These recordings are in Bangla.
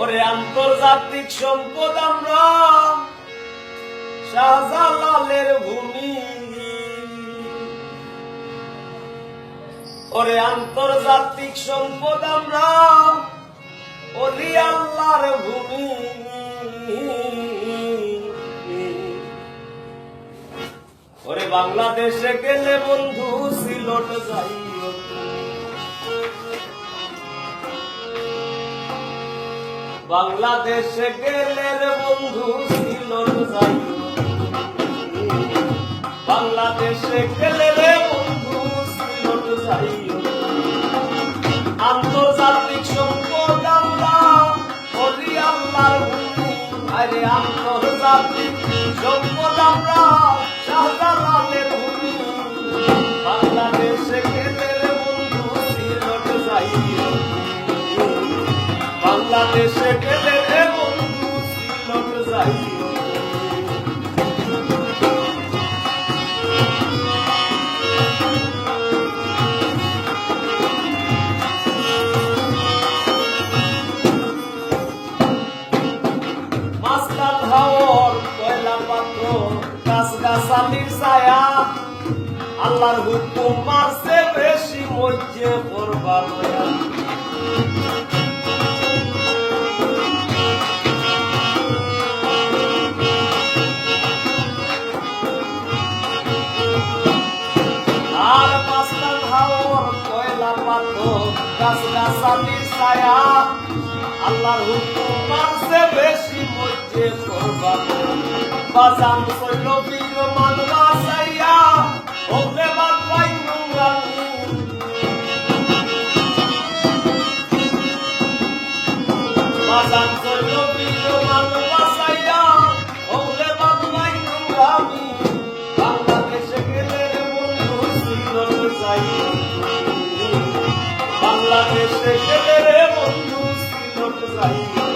ওরে আন্তর্জাতিক সম্পদ আমরা, শাহজালালের ভূমি। ওরে আন্তর্জাতিক সম্পদ আমরা অলি আল্লাহর ভূমি। ওরে বাংলাদেশে গেলে বন্ধু, সিলট যাইও বাংলাদেশে গেলে বন্ধু তুমি। বাংলাদেশে গেলে বন্ধু তুমি। আন্তর্জাতিক সম্পদ আমরা অলি আল্লাহর আরে আন্তর্জাতিক সম্পদ আমরা বাংলাদেশে গেলে বন্ধু সিলট যাইও তুমি। মাস্তান হাওর কয়লা পাত্র গাছ গাছালির ছায়া আল্লাহর হুকুম মারছে বেশি মজ্জে করবা গাছ গাছালির ছায়া। আল্লাহর হুকুম মানছে, বেশি মধ্যে করবা বাজান কইল বীর মানবা সাইয়া ওকে বাদ পাই নুঙ্গানি বাজান কইল বীর মানবা সাইয়া ওকে বাদ পাই নুঙ্গানি বাংলাদেশে গেলে বন্ধু শ্রীলঙ্ক যাই বাংলাদেশে গেলে রে বন্ধু শ্রীলঙ্ক যাই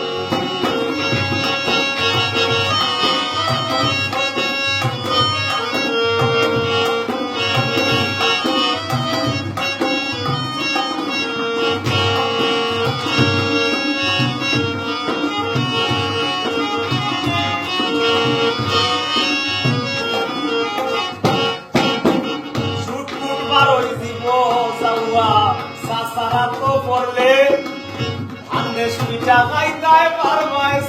পারবায়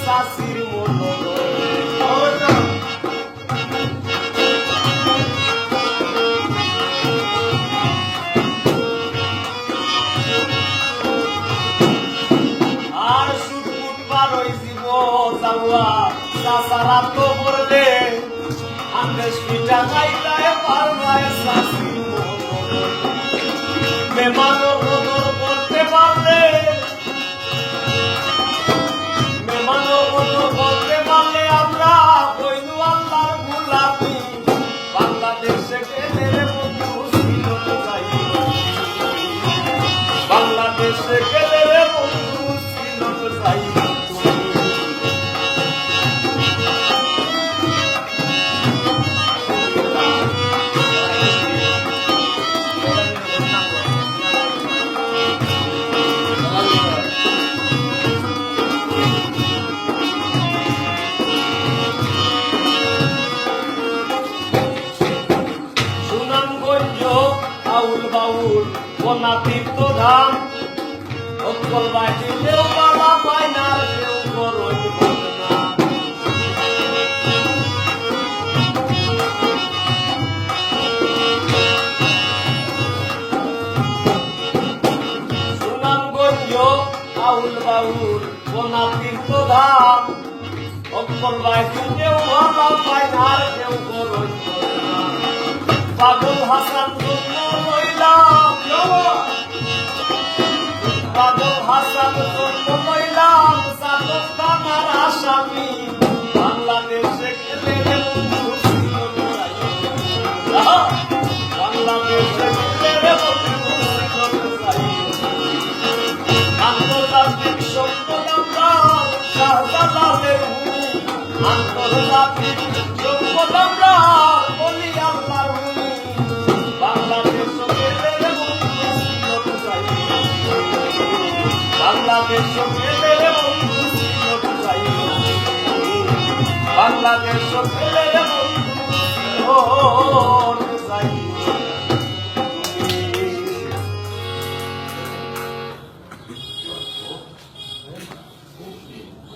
আর শুটকুট বারোই দিব যাওয়া সাসারা তো আন্দেশ পিঠা খাইতায় পারবায় মেমানো বনা তীর্থ ধাম। অকল বাটি কেউ বাবা পায়নার কেউ করই বদনা সুনামগঞ্জ আউল বাউল বনা তীর্থ ধাম। অকল বাটি কেউ বাবা পায়নার কেউ করই বদনা পাগল হাসান লইলাম পাগল হাসান জন্ম লইলাম সাদত থানার আসামি বাংলাদেশে গেলে। বাংলাদেশে গেলে। আন্তর্জাতিক সম্পদ আমরা শাহজালালের আন্তর্জাতিক সম্পদ আমরা ছিল যাই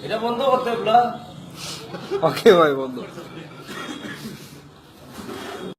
এটা বন্ধ করতে ওকে ভাই বন্ধু।